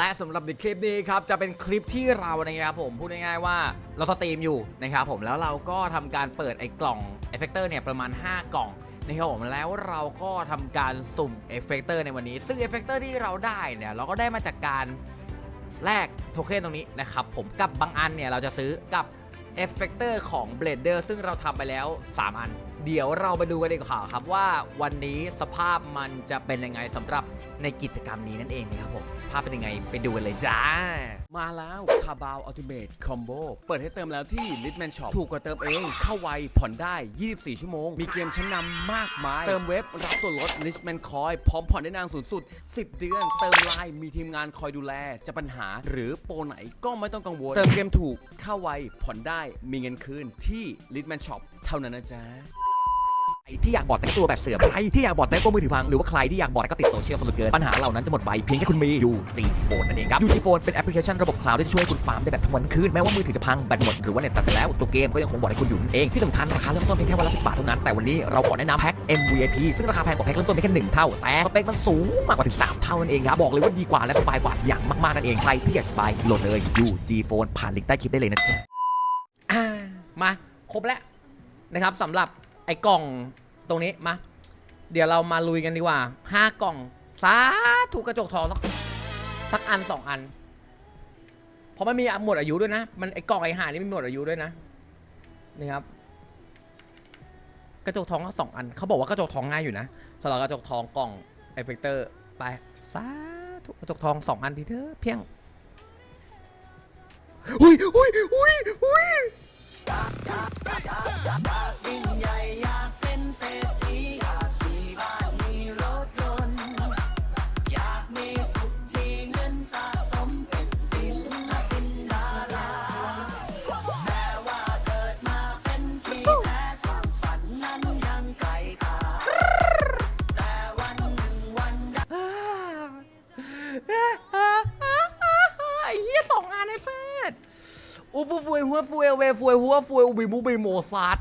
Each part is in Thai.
และสำหรับในคลิปนี้ครับจะเป็นคลิปที่เรานะครับผมพูดง่ายๆว่าเราสตรีมอยู่นะครับผมแล้วเราก็ทำการเปิดไอ้กล่องเอฟเฟกเตอร์เนี่ยประมาณ 5 กล่องนะครับผมแล้วเราก็ทำการสุ่มเอฟเฟกเตอร์ในวันนี้ ซึ่งเอฟเฟกเตอร์ที่เราได้เนี่ยเราก็ได้มาจากการแลกโทเค็นตรงนี้นะครับผมกับบางอันเนี่ยเราจะซื้อกับเอฟเฟกเตอร์ของ Blender ซึ่งเราทำไปแล้ว 3 อัน เดี๋ยวเราไปดูกันดีกว่าครับว่าวันนี้สภาพมันจะเป็นยังไงสำหรับ ในกิจกรรมนี้นั่นเองนะครับผมสภาพเป็นยังไงไปดูกันเลยจ้า มาแล้วคาบาวอัลติเม e คอมโบเปิดให้เติมแล้วที่ Litman Shop ถูกกว่าเติมเอง เข้าไวผ่อนได้ 24 ชั่วโมง มีเกมชั้นนำมากมาย เติมเว็บรับส่วนลด Litman Coin พร้อมผ่อนได้นานสูงสุด 10 เดือน เติมไลน์มีทีมงานคอยดูแล จะปัญหาหรือโปรไหนก็ไม่ต้องกังวล เติมเกมถูกเข้าไวผ่อนได้มีเงินคืนที่ Litman Shop เท่านั้นนะจ๊ะ ที่อยากบอดแต่งตัวแบบเสือใครที่อยากบอดแต่งตัวมือถือพังหรือว่าใครที่อยากบอดก็ติดโซเชียลสนุกเกินปัญหาเหล่านั้นจะหมดไปเพียงแค่คุณมี UG Phone นั่นเองครับ UG Phone เป็นแอปพลิเคชันระบบคลาวด์ที่จะช่วยคุณฟาร์มได้แบบทั้งวันทั้งคืนแม้ว่ามือถือจะพังแบตหมดหรือว่าเน็ตตัดไปแล้วตัวเกมก็ยังคงบอดให้คุณอยู่นั่นเองที่สำคัญราคาเริ่มต้นเพียงแค่วันละ10บาทเท่านั้นแต่วันนี้เราขอแนะนำแพ็ค MVP ซึ่งราคาแพงกว่าแพ็คเริ่มต้นเพียงแค่หนึ่งเท่าแต่สเปคมันสูงมากกว่าถึงสามเท่านั่นเองครับบอกเลยว่าดีกว่าและสบายกว่าอย่างมากๆนั่นเองใครที่อยากสบายโหลดเลย UG Phone ผ่านลิงก์ใต้คลิปได้เลยนะจ๊ะมาครบแล้วนะครับสำหรับไอ้กล่อง ตรงนี้มา เดี๋ยวเรามาลุยกันดีกว่าห้ากล่องสาถูกกระจกทองสักสักอันสองอัน เพราะมันมีหมดอายุด้วยนะ มันไอ้กล่องไอ้ห่านี่มีหมดอายุด้วยนะนี่ครับ กระจกทองก็สองอัน เขาบอกว่ากระจกทองง่ายอยู่นะสำหรับกระจกทองกล่องเอฟเฟกเตอร์ไปสาธุกระจกทองสองอันทีเถอะเพียงอุ้ยอุ้ยอุ้ยอุ้ย อูฟูฟูหัวฟูเอเวฟูหัวฟูเอวิมูบิโมซัด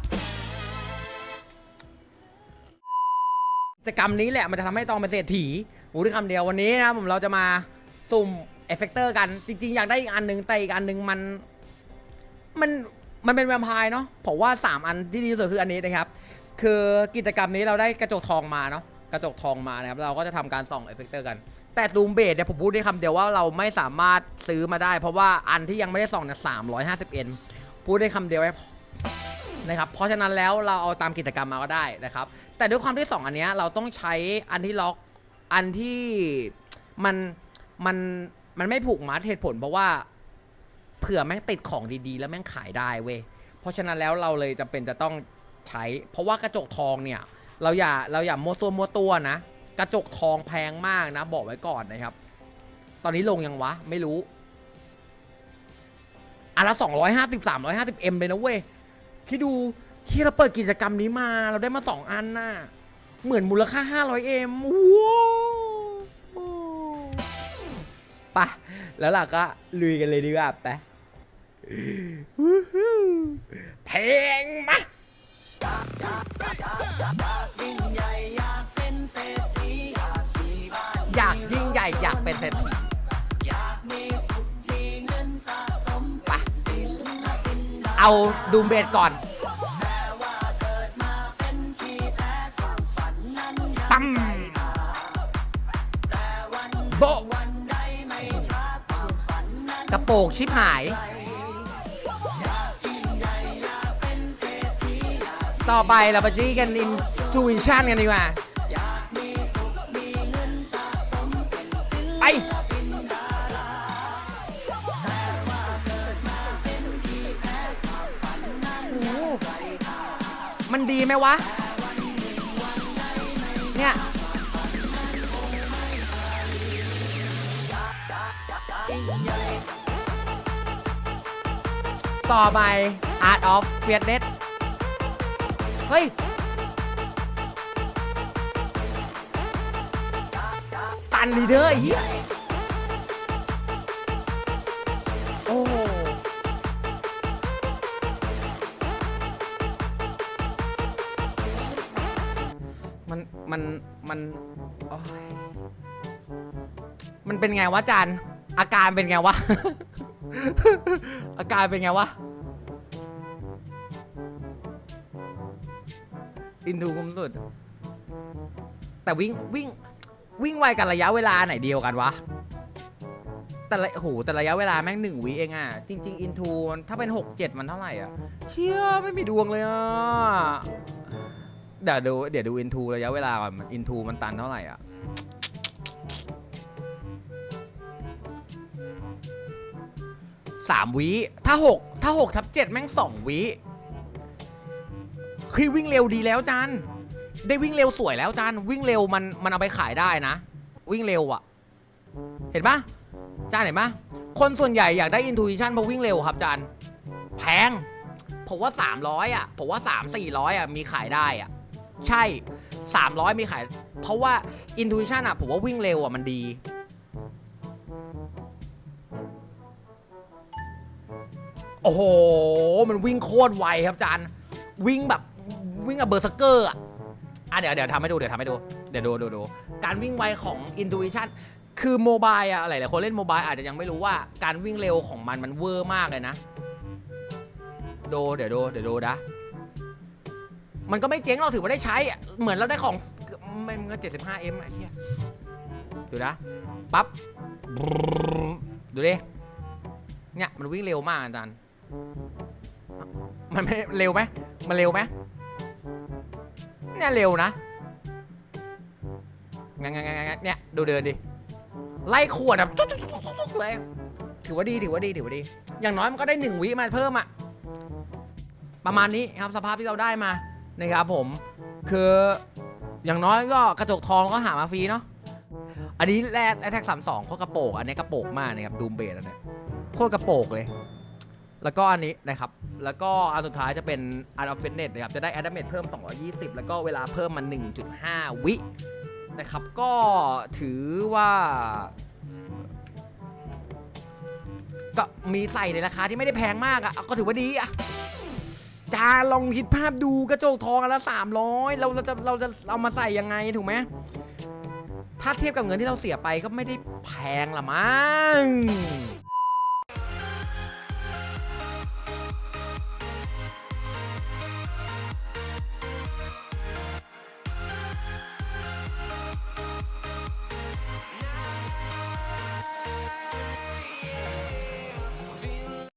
กิจกรรมนี้แหละมันจะทำให้ตองเป็นเศรษฐีหมูที่คำเดียววันนี้นะครับผมเราจะมาสุ่มเอฟเฟกเตอร์กัน จริง ๆ อยากได้อีกอันหนึ่งแต่อีกอันหนึ่งมัน มันมันเป็นแวมไพร์เนาะผมว่า 3 อันที่ดีที่สุดคืออันนี้นะครับ คือกิจกรรมนี้เราได้กระจกทองมาเนาะ กระจกทองมานะครับ เราก็จะทำการส่องเอฟเฟกเตอร์กัน แต่ดูมเบดเนี่ยผมพูดได้คำเดียวว่าเราไม่สามารถซื้อมาได้ เพราะว่าอันที่ยังไม่ได้ส่องเนี่ยสามร้อยห้าสิบเอ็นพูดได้คำเดียวไว้พอนะครับ เพราะฉะนั้นแล้วเราเอาตามกิจกรรมมาก็ได้นะครับ แต่ด้วยความที่สองอันเนี้ยเราต้องใช้อันที่ล็อก อันที่มันมันมันไม่ผูกมัดเหตุผลเพราะว่าเผื่อแม่งติดของดีๆ แล้วแม่งขายได้เว้ย เพราะฉะนั้นแล้วเราเลยจำเป็นจะต้องใช้ เพราะว่ากระจกทองเนี่ย เราอย่าเราอย่ามัวตัวมัวตัวนะ กระจกทองแพงมากนะ บอกไว้ก่อนนะครับ ตอนนี้ลงยังวะ ไม่รู้อันละ250 350 M เลยนะเว้ยคิดดูที่เราเปิดกิจกรรมนี้มา เราได้มา2อันน่ะ เหมือนมูลค่า500 M ว้าวปะแล้วล่ะก็ลุยกันเลยดีกว่าไปเพลงมา อยากยิ่งใหญ่อยากเป็นเศรษฐีไปเอาดูมเบสก่อนตั้มโบกระโปงชิบหาย ต่อไปเราไปจี้กันอินทูอิชันกันดีกว่า ไป มันดีไหมวะ เนี่ยต่อไป Art of f i e r n e s s เฮ้ย ตันดีเด้อไอ้เหี้ยโอ้มันมันมันโอ้ยมันเป็นไงวะจันอาการเป็นไงวะ อาการเป็นไงวะ อินทูคุ้มสุด แต่วิ่งวิ่งวิ่งไวกันระยะเวลาไหนเดียวกันวะ แต่ละโหแต่ระยะเวลาแม่งหนึ่งวิเองอะจริง ๆ อินทูถ้าเป็น 6 7 มันเท่าไหร่อะเชี่ยไม่มีดวงเลยอะเดี๋ยวดูเดี๋ยวดูอินทูระยะเวลาก่อนอินทูมันตันเท่าไหร่อะสามวิถ้าหกถ้าหกทับเจ็ดแม่งสองวิ คือวิ่งเร็วดีแล้วจานได้วิ่งเร็วสวยแล้วจานวิ่งเร็วมันมันเอาไปขายได้นะ วิ่งเร็วอะเห็นปะจานเห็นปะคนส่วนใหญ่อยากได้อินทู i ชันเพราะวิ่งเร็วครับจานแพงผมว่า 300อะผมว่า 3 400อะมีขายได้อะใช่ 300 มีขาย เพราะว่าอินทู i ชันอะผมว่าวิ่งเร็วอะมันดี โอ้โห มันวิ่งโคตรไวครับจานวิ่งแบบ วิ่งกับเบอร์สเกอร์อะอะเดี๋ยวเดี๋ยวทำให้ดูเดี๋ยวทำให้ดูเดี๋ยวดูดูดูการวิ่งไวของ Intuition คือโมบายอะหลายๆคนเล่นโมบายอาจจะยังไม่รู้ว่าการวิ่งเร็วของมันมันเวอร์มากเลยนะดูเดี๋ยวดูเดี๋ยวดูนะมันก็ไม่เจ๊งเราถือว่าได้ใช้อะเหมือนเราได้ของไม่เงิน75 m ไอ้เหี้ยดูนะปั๊บดูดิเนี่ยมันวิ่งเร็วมากอาจารย์มันไม่เร็วไหมมันเร็วไหม เนี่ยเร็วนะงั้นงั้นงั้นงั้นเนี่ยดูเดินดิ ไล่ขวดแบบจุ๊กจุ๊กจุ๊กจุ๊กเลย ถือว่าดีถือว่าดีถือว่าดี อย่างน้อยมันก็ได้หนึ่งวิมาเพิ่มอะประมาณนี้ครับสภาพที่เราได้มานะครับผม คืออย่างน้อยก็กระจกทองก็หามาฟรีเนาะ อันนี้แรกแท็กสามสองโคตรกระโปงอันนี้กระโปงมากนะครับดูมเบสอันเนี้ยโคตรกระโปงเลย แล้วก็อันนี้นะครับ แล้วก็อันสุดท้ายจะเป็น a r of Fitness นะครับ จะได้ a d a m a g e เพิ่ม 220 แล้วก็เวลาเพิ่มมา 1.5 วินะครับ ก็ถือว่า ก็มีใส่ในราคาที่ไม่ได้แพงมากอะ่ะ ก็ถือว่าดีอะ่ะจาลองคิดภาพดูกระจกทองอันละ300 เราเราจะเราจะเอามาใส่ยังไงถูกไหมถ้าเทียบกับเงินที่เราเสียไปก็ไม่ได้แพงละมั้ง